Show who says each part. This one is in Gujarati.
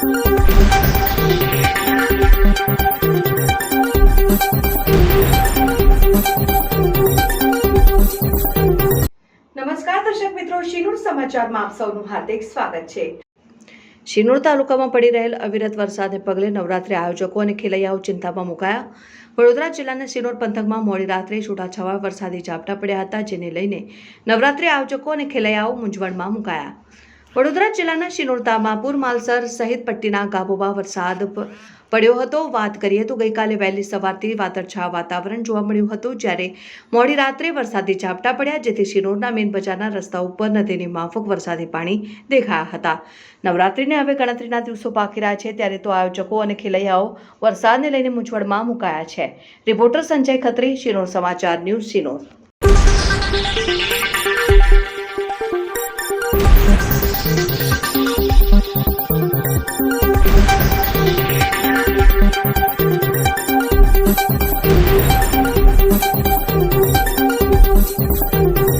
Speaker 1: નમસ્કાર, દર્શક મિત્રો. શિનુર સમાચારમાં આપ સૌનું હાર્દિક સ્વાગત છે.
Speaker 2: શિનોર તાલુકામાં પડી રહેલ અવિરત વરસાદને પગલે નવરાત્રી આયોજકો અને ખેલૈયાઓ ચિંતામાં મુકાયા. વડોદરા જિલ્લાના શિનોર પંથકમાં મોડી રાત્રે છૂટાછવાયા વરસાદી ઝાપટા પડ્યા હતા, જેને લઈને નવરાત્રી આયોજકો અને ખેલૈયાઓ મૂંઝવણમાં મુકાયા. વડોદરા જિલ્લાના શિનોર તામાપુર માલસર સહિત પટ્ટીના ગામોમાં વરસાદ પડ્યો હતો. વાત કરીએ તો ગઈકાલે વહેલી સવારથી વાદળછાયા વાતાવરણ જોવા મળ્યું હતું, જ્યારે મોડી રાત્રે વરસાદી ઝાપટા પડ્યા, જેથી શિનોરના મેન બજારના રસ્તા ઉપર નદીની માફક વરસાદી પાણી દેખાયા હતા. નવરાત્રીને હવે ગણતરીના દિવસો બાકી રહ્યા છે, ત્યારે તો આયોજકો અને ખેલૈયાઓ વરસાદને લઈને મૂંઝવણમાં મુકાયા છે. રિપોર્ટર સંજય ખત્રી શિનોર સમાચાર ન્યૂઝ શિનોર Thank you.